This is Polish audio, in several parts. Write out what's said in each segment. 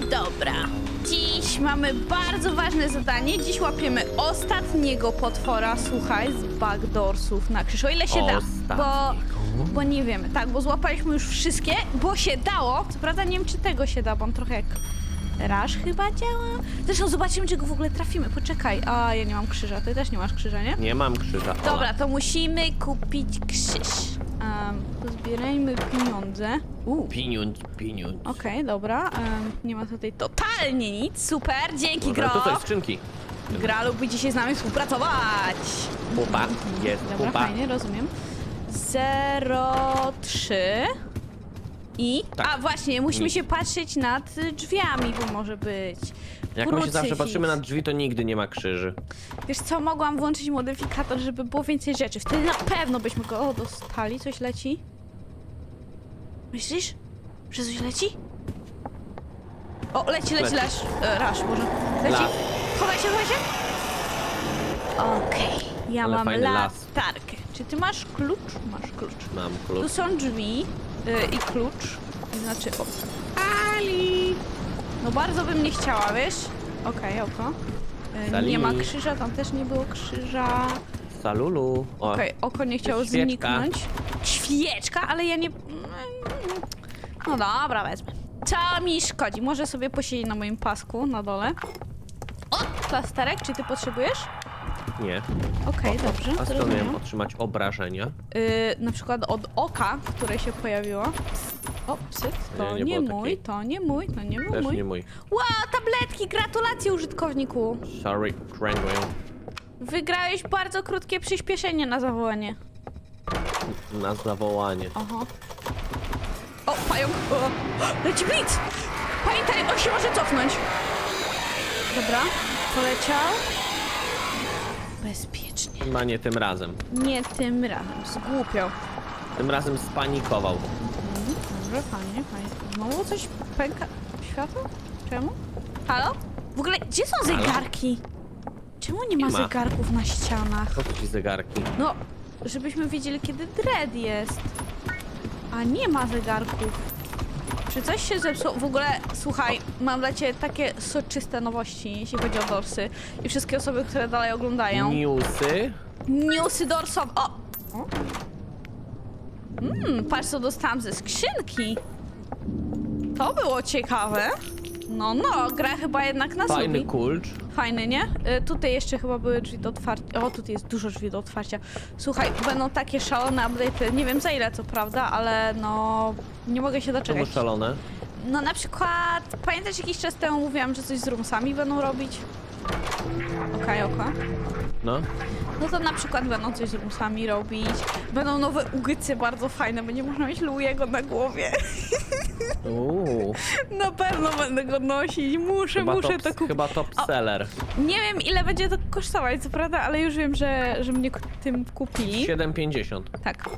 Dobra. Dziś mamy bardzo ważne zadanie. Dziś łapiemy ostatniego potwora, słuchaj, z backdoorsów na krzyż. O ile się da. Bo, bo nie wiemy. Tak, bo złapaliśmy już wszystkie, bo się dało. Co prawda nie wiem, czy tego się da, bo on trochę jak raż chyba działa. Zresztą zobaczymy, czy go w ogóle trafimy. Poczekaj. A, ja nie mam krzyża. Ty też nie masz krzyża, nie? Nie mam krzyża. Ola. Dobra, to musimy kupić krzyż. Um, pozbierajmy pieniądze. U. Pieniądz, pieniądz. Okej, dobra. em, nie ma tutaj totalnie nic. Super, dzięki Dobra, Gro. tutaj skrzynki. Gra lubi dzisiaj z nami współpracować. Pupa, jest Dobra, pupa. fajnie, rozumiem. 03 i... Tak. A właśnie, musimy się patrzeć nad drzwiami, bo może być Jak my się zawsze krucyfiks. patrzymy na drzwi, to nigdy nie ma krzyży. Wiesz co, mogłam włączyć modyfikator, żeby było więcej rzeczy. Wtedy na pewno byśmy go o, dostali. Coś leci? Myślisz, że coś leci? O, leci, leci, Leci. leci. E, rasz, może. Leci? Las. Chowaj się, chowaj się. Okej, ja Ale mam fajny las. latarkę. Czy ty masz klucz? Masz klucz. Mam Tu klucz. są drzwi y, i klucz. Znaczy, o. Ali! No bardzo bym nie chciała, wiesz? Okej, oko. Salini. nie ma krzyża, tam też nie było krzyża. Salulu. O, Okej, oko nie chciało świeczka. zniknąć. Świeczka, ale ja nie... No dobra, wezmę. Co mi szkodzi? Może sobie posiedzieć na moim pasku na dole. O! Plasterek, czy ty potrzebujesz? nie. Okej, dobrze. A skąd miałem otrzymać obrażenia? Y, na przykład od oka, które się pojawiło. O, psyt, to Nie, nie, nie było mój, takiej. to nie mój, to nie był Też mój. nie mój. Wow, tabletki, gratulacje użytkowniku. Sorry, kręguję. Wygrałeś bardzo krótkie przyspieszenie na zawołanie. Na zawołanie. Aha. O, pająk. O, leci blitz! Pamiętaj, on się może cofnąć. Dobra, poleciał. Bezpiecznie. Chyba nie tym razem. Nie tym razem, zgłupiał. Tym razem spanikował. Dobrze, fajnie, fajnie. Znowu coś pęka? Światło? Czemu? Halo? W ogóle, gdzie są Halo? zegarki? Czemu nie ma, Nie ma. zegarków na ścianach? Co ci zegarki? No, żebyśmy wiedzieli, kiedy dread jest. A nie ma zegarków. Czy coś się zepsuło? W ogóle, słuchaj, mam dla ciebie takie soczyste nowości, jeśli chodzi o dorsy. I wszystkie osoby, które dalej oglądają. Newsy? Newsy dorsowe. O! o. Mmm, patrz co dostałam ze skrzynki. To było ciekawe. No, no, gra chyba jednak nas Fajny lubi. kulcz. Fajny, nie? Y, tutaj jeszcze chyba były drzwi do otwarcia. O, tutaj jest dużo drzwi do otwarcia. Słuchaj, będą takie szalone update'y. Nie wiem za ile, co prawda, ale no... Nie mogę się Czemu doczekać. szalone? No na przykład... Pamiętasz jakiś czas temu mówiłam, że coś z roomsami będą robić? Okej, okay, No. no to na przykład będą coś z roomsami robić. Będą nowe ugycy bardzo fajne, będzie można mieć Louiego na głowie. Uuu. Na pewno będę go nosić. Muszę, Chyba muszę top, to kupić. chyba top O. seller. Nie wiem ile będzie to kosztować, co prawda, ale już wiem, że, że mnie tym kupili. 7,50 Tak.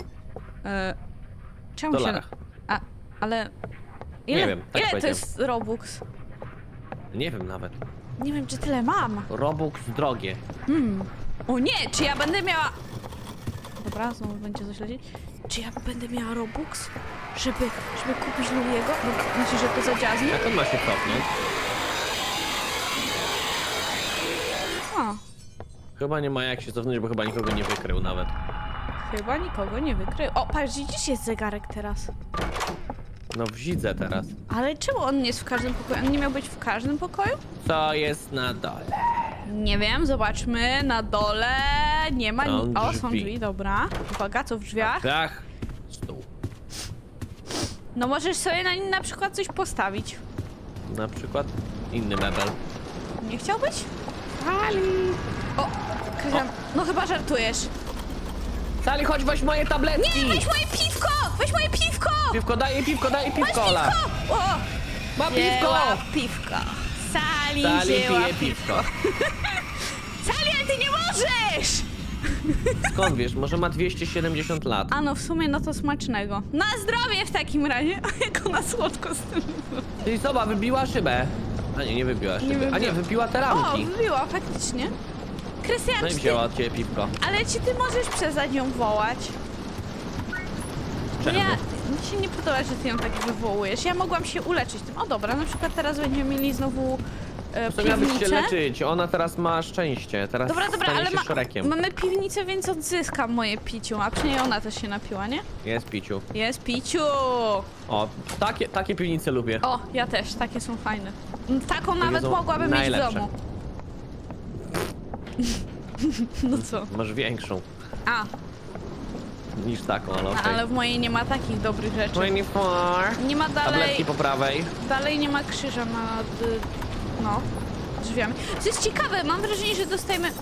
E, czemu się... dolarach. A, ale... Ile, wiem, tak ile to powiedziałem. jest Robux? Nie wiem nawet. Nie wiem, czy tyle mam. Robux drogie. Hmm. O nie, czy ja będę miała... Dobra, znowu będzie coś lecieć. Czy ja będę miała Robux? Żeby, żeby kupić Louiego? Dobra, myślisz, że to zadziała z nim? Jak on ma się cofnąć? A, Chyba nie ma jak się cofnąć, bo chyba nikogo nie wykrył nawet. chyba nikogo nie wykrył. O, patrz, widzisz, jest zegarek teraz. No widzę teraz. Ale czemu on nie jest w każdym pokoju? On nie miał być w każdym pokoju? Co jest na dole? Nie wiem, zobaczmy. Na dole nie ma Są ni- O, są drzwi. drzwi, dobra. Uwaga, co w drzwiach? Dach. Stół. No możesz sobie na nim na przykład coś postawić. Na przykład inny mebel. Nie chciałbyś? Ali. O, Krystian, no chyba żartujesz. Sali, chodź weź moje tabletki! Nie, weź moje piwko! Weź moje piwko! Piwko, daję piwko, Masz piwko, Ola! piwko! O, Ma piwko! wzięła piwko. Sali, Sali wzięła pije piwko. Sali, ale ty nie możesz! Skąd wiesz? Może ma 270 lat. A no, w sumie no to smacznego. Na zdrowie w takim razie. Jak ona słodko z tym. Czyli soba wybiła szybę. A nie, nie wybiła szyby. wybiła. A nie, wybiła te O, ramki. wybiła faktycznie. Krystian, No i czy ty, wzięła od ciebie piwko. ale czy ty możesz przestać ją wołać? Czemu? Ja, Mi się nie podoba, że ty ją tak wywołujesz. Ja mogłam się uleczyć tym. O dobra, na przykład teraz będziemy mieli znowu e, Co miałabyś się piwnicę. leczyć? Ona teraz ma szczęście. Teraz Dobra, dobra, stanie ale się ma, mamy piwnicę, więc odzyskam moje piciu, a przynajmniej ona też się napiła, nie? Jest piciu. Jest piciu! O, takie, takie piwnice lubię. O, ja też, takie są fajne. Mm, Taką nawet są mogłabym mieć w najlepsze. domu. no co? Masz większą A, niż taką, ale okej. ale w mojej nie ma takich dobrych rzeczy. 24. Nie ma dalej, Tabletki po prawej. dalej nie ma krzyża nad, y, no, drzwiami. To jest ciekawe, mam wrażenie, że dostajemy...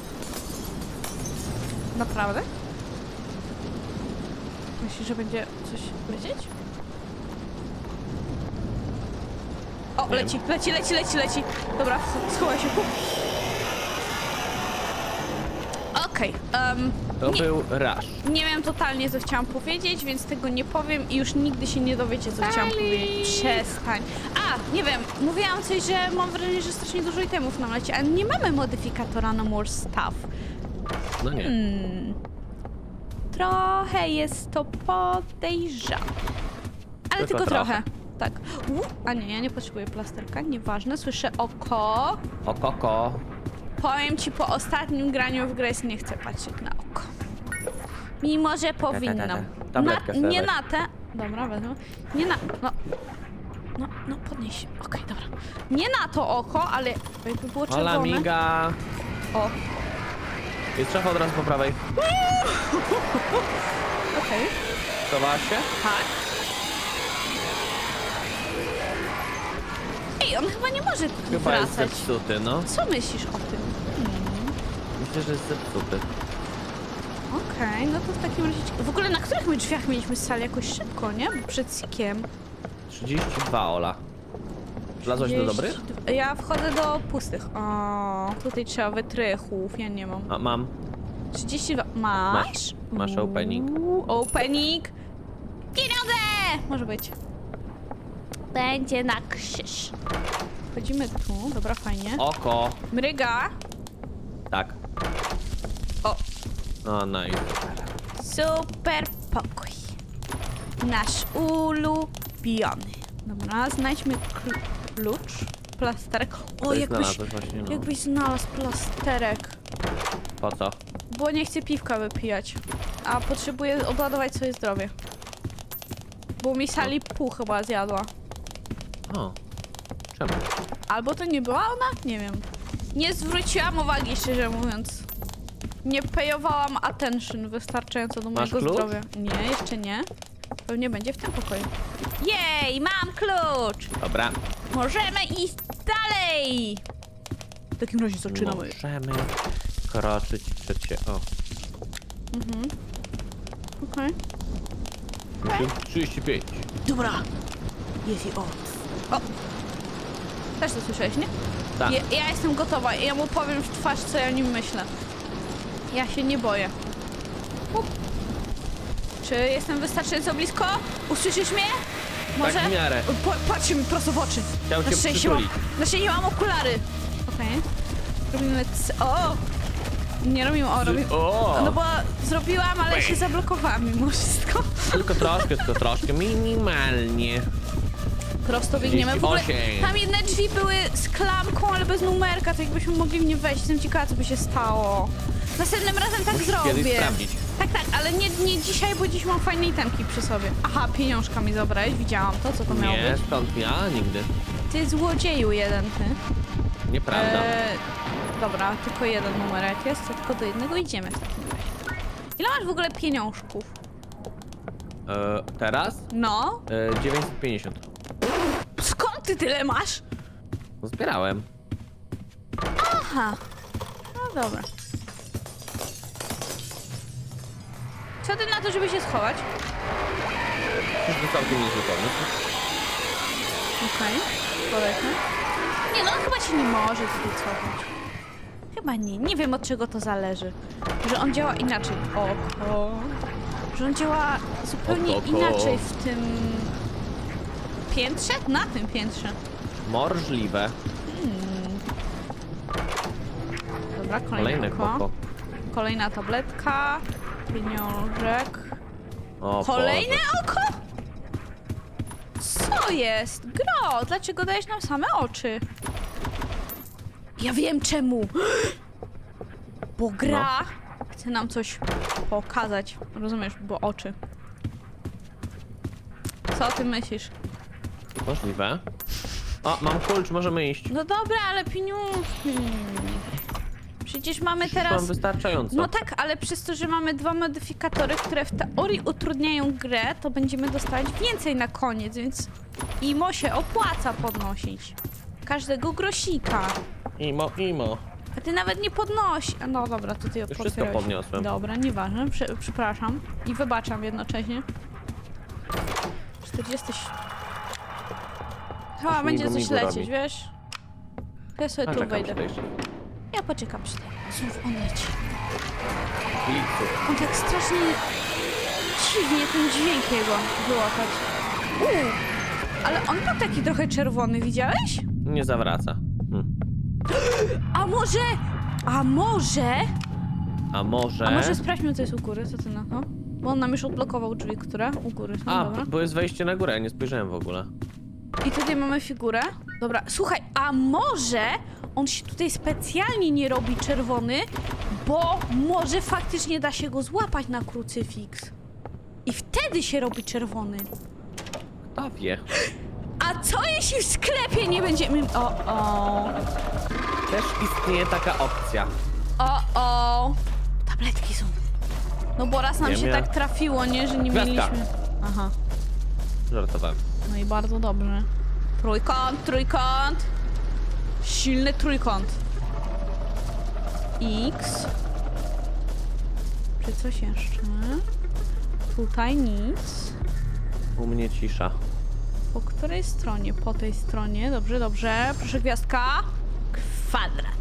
Naprawdę? Myślisz, że będzie coś lecieć? O, leci, leci, leci, leci, leci. Dobra, sch- schowaj się. Okej, em, To nie, był rush. nie wiem totalnie, co chciałam powiedzieć, więc tego nie powiem i już nigdy się nie dowiecie, co chciałam powiedzieć. Przestań. A, nie wiem, mówiłam coś, że mam wrażenie, że strasznie dużo itemów nam leci, ale nie mamy modyfikatora na more stuff. No nie. Hmm. Trochę jest to podejrzane. Ale Tylko tylko, trochę. trochę. Tak. U, a nie, ja nie potrzebuję plasterka, nieważne. Słyszę oko. O koko. Powiem ci, po ostatnim graniu w grę nie chcę patrzeć na oko. Mimo, że powinnam. Tabletkę Na, sobie nie weź. na te. Dobra, wezmę. Nie na. No. No, no podnieś się. Okej, dobra. Nie na to oko, ale jakby było czerwone. amiga. O, Jest szef od razu po prawej. okej. Schowałaś się? Tak. Ej, on chyba nie może Chyba jest wracać. zepsuty, no. Co myślisz o tym? Myślę, że jest zepsuty. Okej, no to w takim razie... W ogóle na których my drzwiach mieliśmy sali jakoś szybko, nie? Bo przed sikiem. 32 Ola. Wlazłaś do dobrych? 32 Ja wchodzę do pustych. O, tutaj trzeba wytrychów, ja nie mam. A, mam. 32. Masz? Masz. Masz opening. Uuu, opening. Pieniądze! Może być. Będzie na krzyż. Wchodzimy tu, dobra, fajnie. Oko. Mryga. Tak. O, O, nice. super pokój. Nasz ulubiony. Dobra, znajdźmy kl- klucz. Plasterek. O, jakbyś, znalazłeś właśnie, no. jakbyś znalazł plasterek. Po co? Bo nie chcę piwka wypijać. A potrzebuję obładować swoje zdrowie. Bo mi sali pół chyba zjadła. O. Czemu? Albo to nie była ona? Nie wiem. Nie zwróciłam uwagi, szczerze mówiąc. Nie pejowałam attention wystarczająco do Masz mojego klucz? zdrowia. Nie, jeszcze nie. Pewnie będzie w tym pokoju. Jej, mam klucz! Dobra. Możemy iść dalej! W takim razie zaczynamy. Możemy kroczyć przed się. O. Okej. 35. Dobra. Jest i. O! Też to słyszałeś, nie? Tak. Ja, ja jestem gotowa i ja mu powiem w twarz, co ja o nim myślę. Ja się nie boję. Up. Czy jestem wystarczająco blisko? Usłyszysz mnie? Może? Tak w miarę. Po, patrzcie mi prosto w oczy. Chciał na cię mam, szczęście mam okulary. Okej. Robimy c... O! Nie robimy o, robimy... O! No bo zrobiłam, ale się zablokowałam mimo wszystko. Tylko troszkę, tylko troszkę. Minimalnie. Prosto biegniemy. W ogóle 38. tam jedne drzwi były z klamką, ale bez numerka, to jakbyśmy mogli w nie wejść. Jestem ciekawa, co by się stało. Następnym razem tak zrobię. sprawdzić. Tak, tak, ale nie, nie dzisiaj, bo dziś mam fajne itemki przy sobie. Aha, pieniążka mi zabrałeś, widziałam to, co to miało Nie, być. stąd ja nigdy. Ty złodzieju jeden, ty. Nieprawda. Eee, dobra, tylko jeden numerek jest, to tylko do jednego idziemy w takim razie. Ile masz w ogóle pieniążków? E, teraz? No, E, 950. ty tyle masz? No, Zbierałem. Aha. No dobra. Co ty na to, żeby się schować? Czyżby całkiem niezły pomysł. Okej, powiedzmy. Nie no, on chyba się nie może tutaj cofać. Chyba nie, nie wiem od czego to zależy. Że on działa inaczej. Oko. Że on działa zupełnie Oko. inaczej w tym piętrze? Na tym piętrze. Możliwe. Dobra, kolejne, Kolejne oko. koko. Kolejna tabletka. Pieniążek. O, Kolejne Boże. oko? to jest? Gro, dlaczego dajesz nam same oczy? Ja wiem czemu. Bo gra chce nam coś pokazać. Rozumiesz, bo oczy. Co ty myślisz? Możliwe. O, mam klucz, możemy iść. No dobra, ale pieniążki. Przecież mamy Mam teraz... wystarczająco. No tak, ale przez to, że mamy dwa modyfikatory, które w teorii utrudniają grę, to będziemy dostawać więcej na koniec, więc imo się opłaca podnosić. Każdego grosika. Imo, imo. A ty nawet nie podnosi. A No dobra, to ty ją Już wszystko potwierdziłeś. podniosłem. Dobra, nieważne, Prze przepraszam. I wybaczam jednocześnie. 40... Chyba będzie coś lecieć, wiesz? Ja sobie A, tu czekam wejdę. jeszcze. Ja poczekam przy tym. Znów on leci. On tak strasznie dziwnie ten dźwięk jego wyłapać. Uuu, ale on był taki trochę czerwony, widziałeś? Nie zawraca. Hm. A może, a może, A może... a może sprawdźmy co jest u góry, co ty na to? Bo on nam już odblokował drzwi, które u góry są, A, dobra. bo jest wejście na górę, nie spojrzałem w ogóle. I tutaj mamy figurę. Dobra, słuchaj, a może on się tutaj specjalnie nie robi czerwony, bo może faktycznie da się go złapać na krucyfiks. I wtedy się robi czerwony. Kto wie? A co jeśli w sklepie nie będziemy... O, o, Też istnieje taka opcja. o, o. Tabletki są. No bo raz nam Wiem, się ja. tak trafiło, nie, że nie Gwiazdka. mieliśmy... Aha, Żartowałem. No i bardzo dobrze. Trójkąt, trójkąt. Silny trójkąt. X. Czy coś jeszcze? Tutaj nic. U mnie cisza. Po której stronie? Po tej stronie. Dobrze, dobrze. Proszę gwiazdka. Kwadrat.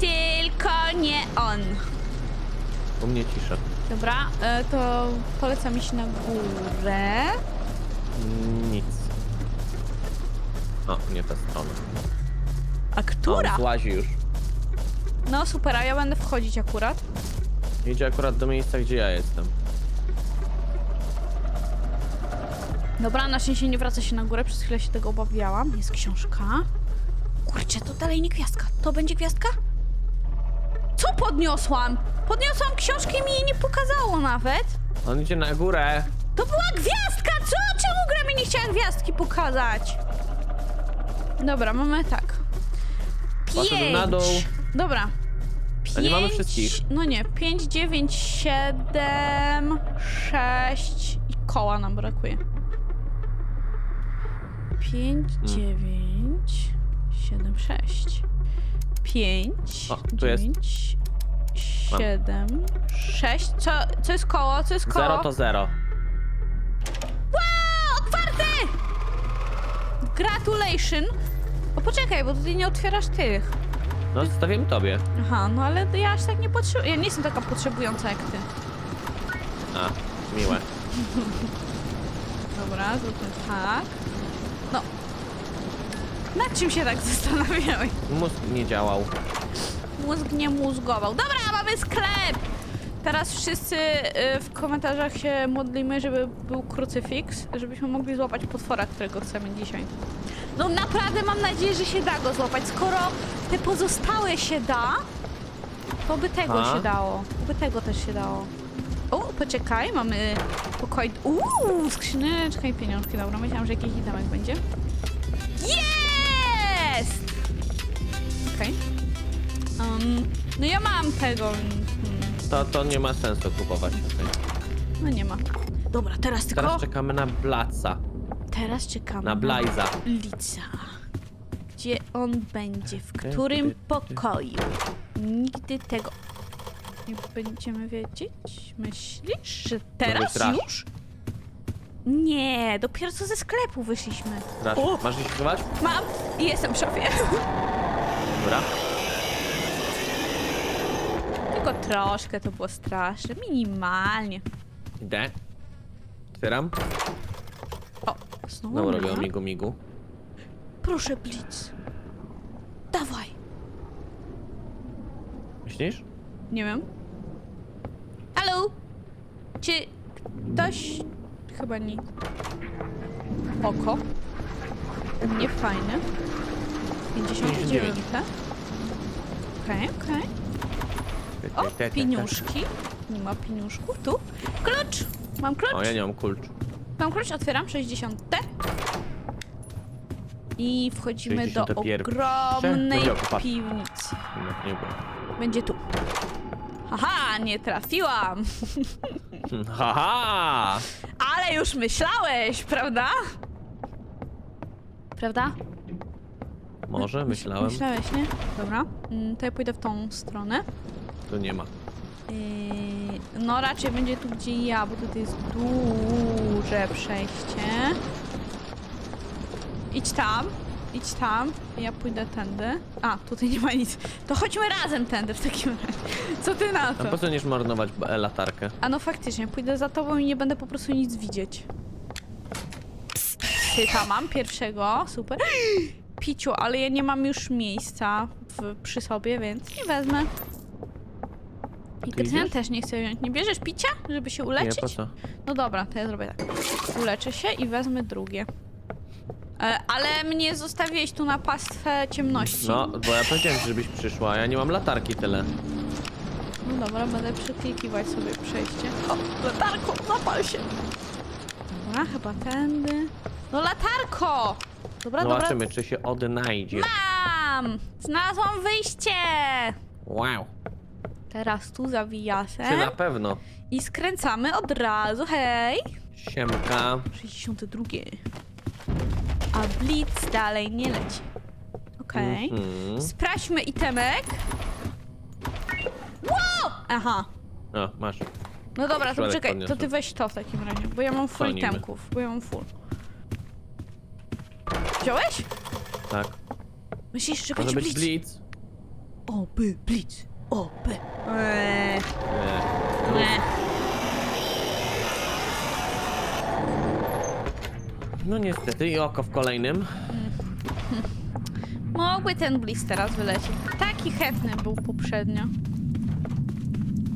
Tylko nie on. U mnie cisza. Dobra, e, to polecam iść na górę. Nic. O, nie ta strona. A która? złazi już. No super, a ja będę wchodzić akurat. Idzie akurat do miejsca, gdzie ja jestem. Dobra, na szczęście nie wraca się na górę, przez chwilę się tego obawiałam. Jest książka. Kurczę, to dalej nie gwiazdka. To będzie gwiazdka? Co podniosłam? Podniosłam książkę i mi jej nie pokazało nawet. On idzie na górę. To była gwiazdka! Co? Czemu gra mi nie chciała gwiazdki pokazać? Dobra, mamy tak. Poszedł Pięć. na dół. Dobra. A nie mamy Pięć- wszystkich. No nie, 5, 9, 7, 6 i koła nam brakuje. 5, 9, 7, 6. 5, O, tu jest. 9, Mam. 7, 6. Co, co jest koło? Co jest koło? Zero to zero. Gratulation. O, poczekaj, bo tutaj nie otwierasz tych. No, zostawiłem tobie. Aha, no ale ja aż tak nie potrzebuję. Ja nie jestem taka potrzebująca jak ty. A, miłe. Dobra, zróbmy tak. No. Nad czym się tak zastanawiałeś? Mózg nie działał. Mózg nie mózgował. Dobra, mamy sklep! Teraz wszyscy y, w komentarzach się modlimy, żeby był krucyfiks, żebyśmy mogli złapać potwora, którego chcemy dzisiaj. No naprawdę mam nadzieję, że się da go złapać. Skoro te pozostałe się da, to by tego A? się dało. By tego też się dało. O, poczekaj, mamy pokoj... Uuu, skrzyneczka i pieniążki. Dobra, myślałam, że jakiś itemek będzie. Jest! Okej. Um, no ja mam tego, więc... To, to nie ma sensu kupować. Okej. no nie ma. Dobra, teraz tylko... Teraz czekamy na Blaca. Teraz czekamy Na Blajza. Lica. Gdzie on będzie? W którym pokoju? Nigdy tego nie będziemy wiedzieć. Myślisz, że teraz już? Nie, dopiero co ze sklepu wyszliśmy. O! masz iść kupować? Mam i jestem w szafie. Dobra. Tylko troszkę to było straszne, minimalnie. Idę. Otwieram. O, znowu ona. robią migu migu. Proszę, Blitz. Dawaj. Myślisz? Nie wiem. Halo? Czy ktoś chyba nic. Oko. U mnie fajne. 59. Okej, okej. O, Te, te, te, te. pieniuszki. Nie ma pieniuszków. Tu. Klucz! Mam klucz? O, ja nie mam klucz. Mam klucz, otwieram 60. I wchodzimy do 61. ogromnej Będzie piwnicy. No, nie było. Będzie tu. Haha, nie trafiłam. Haha! Ale już myślałeś, prawda? Prawda? Może, myślałem. Myślałeś, nie? Dobra. Mm, To ja pójdę w tą stronę. Tu nie ma. Yy, no raczej będzie tu, gdzie ja, bo tutaj jest duże przejście. Idź tam. Idź tam. Ja pójdę tędy. A, tutaj nie ma nic. To chodźmy razem tędy w takim razie. Co ty na A to? po co nie marnować e, latarkę? A no faktycznie, pójdę za tobą i nie będę po prostu nic widzieć. Tyta mam pierwszego, super. Piciu, ale ja nie mam już miejsca w, przy sobie, więc nie wezmę. I Ty Krystian idziesz? też nie chce wziąć. Nie bierzesz picia, żeby się Nie, uleczyć? po co? No dobra, to ja zrobię tak. Uleczę się i wezmę drugie. E, ale mnie zostawiłeś tu na pastwę ciemności. No, bo ja powiedziałem, ci, żebyś przyszła, ja nie mam latarki tyle. No dobra, będę przeklikiwać sobie przejście. O, latarko, zapal się. Dobra, chyba tędy. No latarko! Dobra, dobra. Zobaczymy, czy się odnajdzie. Mam! Znalazłam wyjście! Wow. Teraz tu Czy zawijasem na pewno? i skręcamy od razu, hej! Siemka. 62. A Blitz dalej nie leci. Okej. Mhm. Sprawdźmy itemek. Wow! Aha. O, masz. No dobra, to czekaj, to ty weź to w takim razie, bo ja mam full To niby. itemków, bo ja mam full. Wziąłeś? Tak. Myślisz, że Może będzie blitz? blitz? Oby, blitz, Eee, nie. No niestety i oko w kolejnym. Mógłby ten blitz teraz wylecieć. Taki chętny był poprzednio.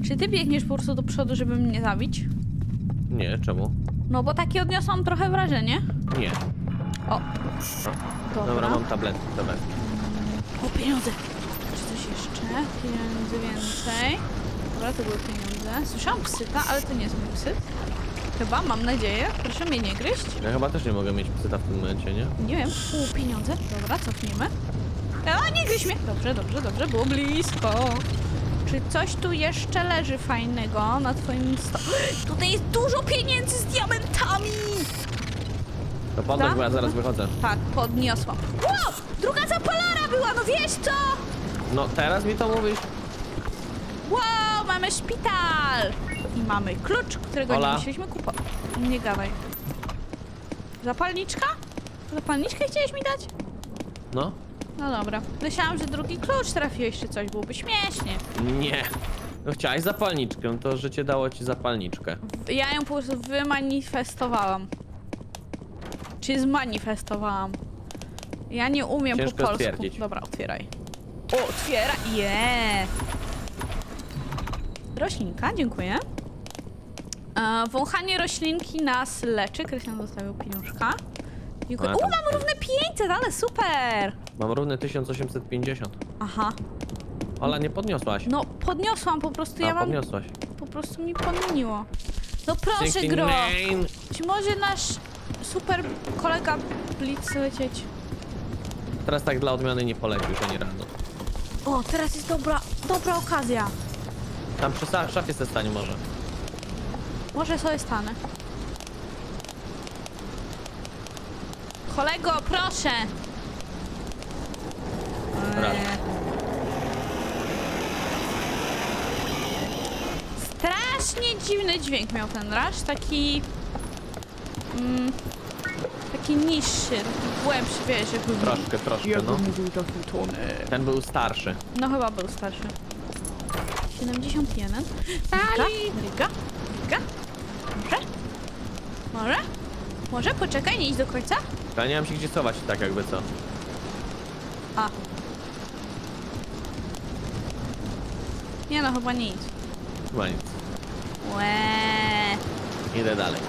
Czy ty biegniesz po prostu do przodu, żeby mnie zabić? Nie, czemu? No bo takie odniosłam trochę wrażenie. Nie. O, dobra. Dobra, mam tablet. Dobra. O, pieniądze! Coś jeszcze? Pieniędzy więcej. Dobra, to były pieniądze. Słyszałam psyta, ale to nie jest mój psyt. Chyba, mam nadzieję. Proszę mnie nie gryźć. Ja chyba też nie mogę mieć psyta w tym momencie, nie? Nie wiem. U, pieniądze. Dobra, cofniemy. A, nie gryź mnie! Dobrze, dobrze, dobrze. Było blisko. Czy coś tu jeszcze leży fajnego na twoim sto... Tutaj jest dużo pieniędzy z diamentami! To podnoś, Tak? bo ja zaraz wychodzę. Tak, podniosłam. Wow! Druga zapalara była, no wiesz co? No, teraz mi to mówisz? Wow, mamy szpital! I mamy klucz, którego Ola. nie musieliśmy kupować. Nie gadaj. Zapalniczka? Zapalniczkę chciałeś mi dać? No? No dobra. Myślałam, że drugi klucz trafiłeś czy coś, byłoby śmiesznie. Nie. No chciałaś zapalniczkę, no to życie dało ci zapalniczkę. Ja ją po prostu wymanifestowałam. Czy zmanifestowałam. Ja nie umiem Ciężko po polsku. stwierdzić. Dobra, otwieraj. O, otwiera. Je. Roślinka, dziękuję. E, wąchanie roślinki nas leczy. Krystian zostawił pieniążka. Dziękuję. A, U, tam- mam równe 500, ale super! Mam równy 1850. Aha. Ola, nie podniosłaś. No, podniosłam po prostu, ja A, mam... podniosłaś. Po prostu mi podmieniło. No proszę, Gro! 69. Czy może nasz super kolega Blitz lecieć? Teraz tak dla odmiany nie poleci już ani razu. O, teraz jest dobra, dobra okazja. Tam przy sa- szafie se stanie może. Może sobie stanę. Kolego, proszę! Raz. Eee. Strasznie dziwny dźwięk miał ten rasz, taki... Mm, taki niższy, taki głębszy, wiesz, jakby... Troszkę, troszkę, no. mówił taki tony. Ten był starszy. No chyba był starszy. 71. Ryga? Ryga? Ryga? Może? Może? Może? Poczekaj, nie idź do końca? Ja nie mam się gdzie schować, tak jakby co. A. Nie no, chyba nic. Chyba nic. Łe. Idę dalej.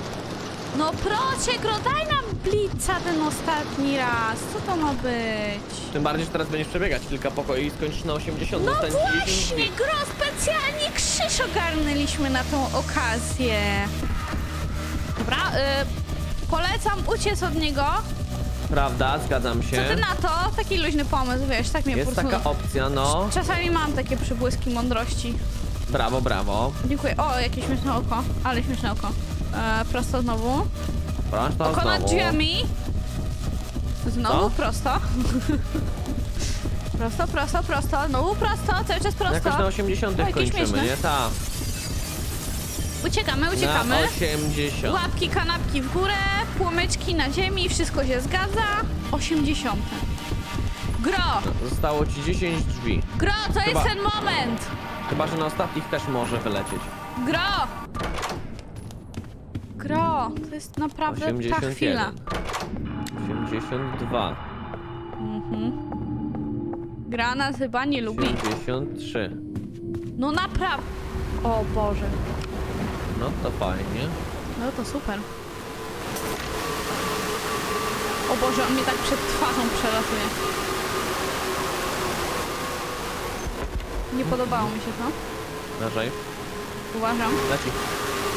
No proszę, gro, daj nam blitza ten ostatni raz. Co to ma być? Tym bardziej, że teraz będziesz przebiegać kilka pokoi i skończysz na 80, No dostaniesz 10 właśnie, drzwi. gro, specjalnie krzyż ogarnęliśmy na tą okazję. Dobra, y, polecam uciec od niego. Prawda, zgadzam Co się. ty na to? Taki luźny pomysł, wiesz, tak mnie Jest taka opcja, no. Czasami mam takie przybłyski mądrości. Brawo, brawo. Dziękuję. O, jakie śmieszne oko. Ale śmieszne oko. E, prosto znowu. Proszę to Oko nad znowu. drzwiami. Znowu Co? prosto. prosto, prosto, prosto. Znowu prosto, cały czas prosto. Jakoś na 80 O, kończymy, śmieszne. nie? Ta. Uciekamy, uciekamy. Na 80. Łapki, kanapki w górę, płomyczki na ziemi, wszystko się zgadza. 80. Gro! Zostało ci 10 drzwi. Gro, to Chyba- jest ten moment! Chyba, że na ostatnich też może wylecieć. Gro! Gro, to jest naprawdę ta chwila. 81. 82. Gra nas chyba nie lubi. 83. No naprawdę. O Boże. No to fajnie. No to super. O Boże, on mnie tak przed twarzą przelatuje. Nie podobało mi się to. Uważaj. Uważam. Leci.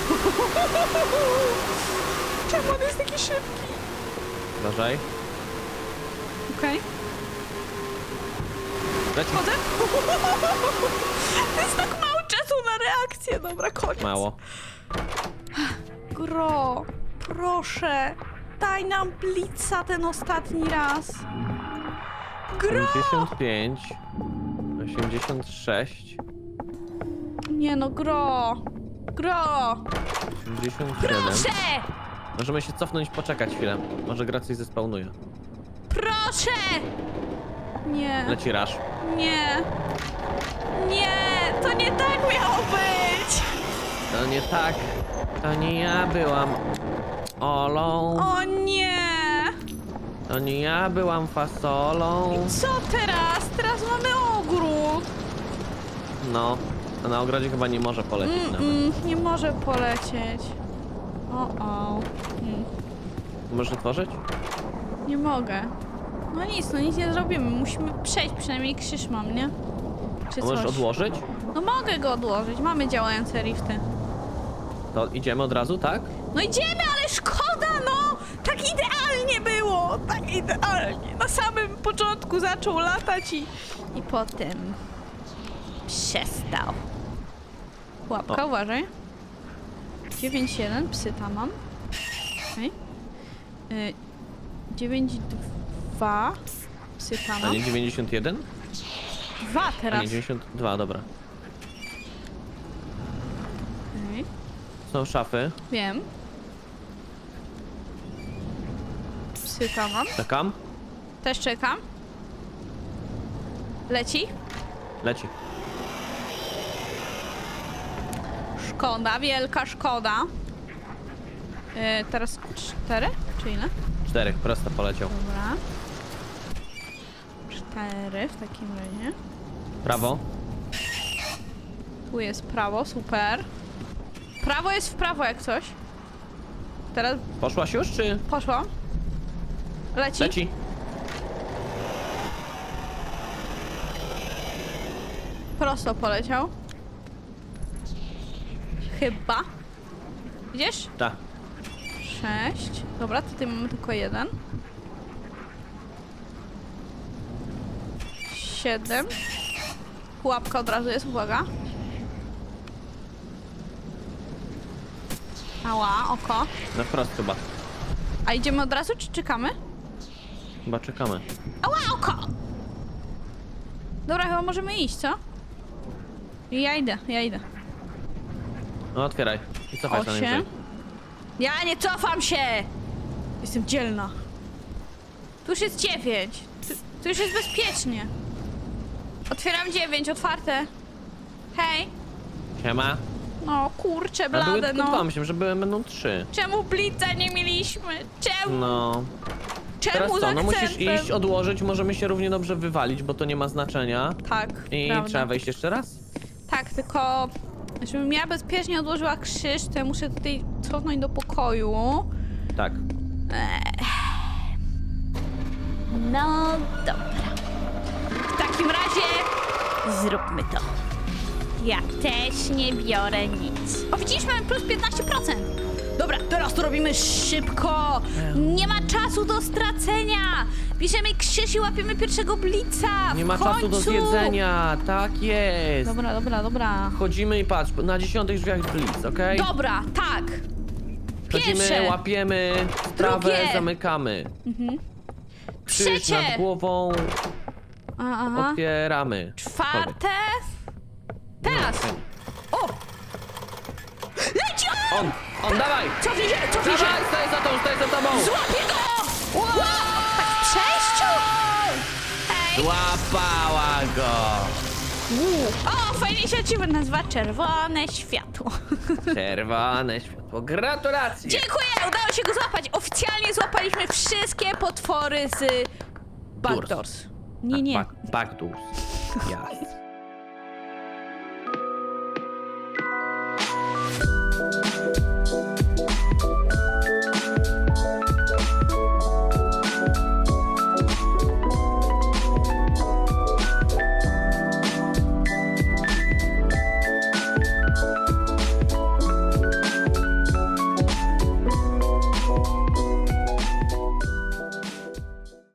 Czemu on jest taki szybki? Uważaj. Okej. Leci. Chodzę? to jest tak mało czasu na reakcję. Dobra, koniec. Mało. Gro, proszę. Daj nam blitza ten ostatni raz. Gro! 85. 86. Nie no, gro. Gro! 87. Proszę! Możemy się cofnąć, poczekać chwilę. Może gra coś zespawnuje. Proszę! Nie, Leci rasz. nie. Nie, to nie tak miało być! To nie tak. To nie ja byłam Olą. O nie! To nie ja byłam fasolą. Co teraz? Teraz mamy ogród. No. A na ogrodzie chyba nie może polecieć nawet. Mm, nie może polecieć. O, o. Mm, Możesz otworzyć? nie mogę. No nic, no nic nie zrobimy. Musimy przejść, przynajmniej krzyż mam, nie? Czy A możesz coś. odłożyć? No mogę go odłożyć, mamy działające rifty. To idziemy od razu, tak? No idziemy, ale szkoda, no! Tak idealnie było! Tak idealnie. Na samym początku zaczął latać i... I potem... Przestał. Łapka, O. uważaj. 9-1, psyta mam. Okej. Y, 9-2, psyta A mam. nie 91? 2 A teraz. nie 92, dobra. Okej, Są szafy. Wiem. Psyta mam. Czekam. Też czekam. Leci? Leci. Szkoda, wielka szkoda. Yy, teraz cztery? Czy ile? Cztery, prosto poleciał. Dobra. Cztery w takim razie. Prawo. Tu jest prawo, super. Prawo jest w prawo jak coś. Teraz Poszłaś już, czy? poszło. Leci. Leci. Prosto poleciał. Chyba. Widzisz? Tak. Sześć. Dobra, tutaj mamy tylko jeden. Siedem. Pułapka od razu jest, uwaga. Ała, oko. Na wprost chyba. A idziemy od razu, czy czekamy? Chyba czekamy. Ała, oko! Dobra, chyba możemy iść, co? Ja idę, ja idę. No otwieraj. I cofaj tam Osiem. najwyżej. Ja nie cofam się! Jestem dzielna. Tu już jest dziewięć. Tu, tu już jest bezpiecznie. Otwieram dziewięć, otwarte. Hej. Siema. No kurczę, A były blade, tylko dwa, no. myślę, że były, będą trzy. Czemu blitza nie mieliśmy? Czemu? No. Czemu Teraz z co? No musisz iść, odłożyć, możemy się równie dobrze wywalić, bo to nie ma znaczenia. Tak, I prawda. trzeba wejść jeszcze raz? Tak, tylko żebym ja bezpiecznie odłożyła krzyż, to ja muszę tutaj cofnąć do pokoju. Tak. No dobra. W takim razie zróbmy to. Ja też nie biorę nic. O, widzisz, mamy plus 15%. Dobra, teraz to robimy szybko. Nie ma czasu do stracenia. Bierzemy krzyż i łapiemy pierwszego blica. Nie w ma czasu do końcu. zjedzenia, tak jest. Dobra, dobra, dobra. Wchodzimy i patrz, na dziesiątych drzwiach blitz, okej? Dobra, tak. Wchodzimy, Pierwsze. łapiemy strawę, Drugie. zamykamy. Krzyż Trzecie. nad głową, A, aha. otwieramy. Czwarte. Teraz. O! Leci on! On, on, dawaj! Cofnij się, cofnij się! Dawaj, staj za tą, staj za tobą! Złapię go! Wow! Tak w przejściu! Hej! Złapała go! O, fajnie się achievement nazywa Czerwone Światło. Czerwone światło. Gratulacje! Dziękuję, udało się go złapać. Oficjalnie złapaliśmy wszystkie potwory z Backdoors. Nie, nie. Back, backdoors. Jasne.